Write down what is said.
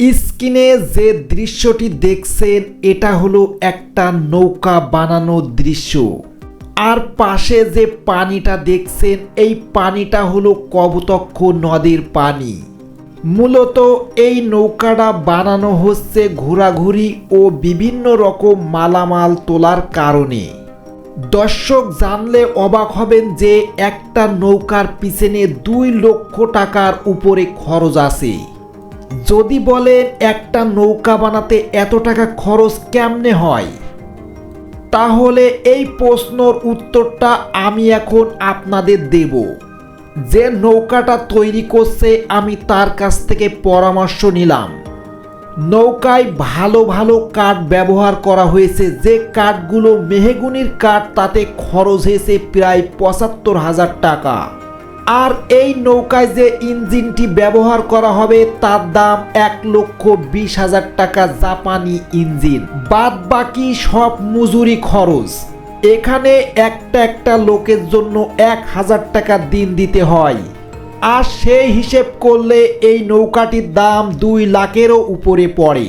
স্ক্রিনে যে দৃশ্যটি দেখছেন, এটা হলো একটা নৌকা বানানোর দৃশ্য। আর পাশে যে পানিটা দেখছেন, এই পানিটা হলো কবতক্ষ নদীর পানি। মূলত এই নৌকাটা বানানো হচ্ছে ঘোরাঘুরি ও বিভিন্ন রকম মালামাল তোলার কারণে। দর্শক জানলে অবাক হবেন যে একটা নৌকার পিছনে দুই লক্ষ টাকার উপরে খরচ আছে। যদি বলেন একটা নৌকা বানাতে এত টাকা খরচ কেমনে হয়? তাহলে এই প্রশ্নর উত্তরটা আমি এখন আপনাদের দেব। যে নৌকাটা তৈরি করছে আমি তার কাছ থেকে পরামর্শ নিলাম। নৌকায় ভালো ভালো কাঠ ব্যবহার করা হয়েছে। যে কাঠগুলো মেহেগুনির কাঠ তাতে খরচ হয়েছে প্রায় পঁচাত্তর হাজার টাকা। আর এই নৌকায় যে ইঞ্জিনটি ব্যবহার করা হবে, তার দাম এক লক্ষ বিশ হাজার টাকা জাপানি ইঞ্জিন। বাদ বাকি সব মজুরি খরচ। এখানে একটা একটা লোকের জন্য এক হাজার টাকা দিন দিতে হয়। আর সেই হিসেব করলে এই নৌকাটির দাম দুই লাখেরও উপরে পড়ে।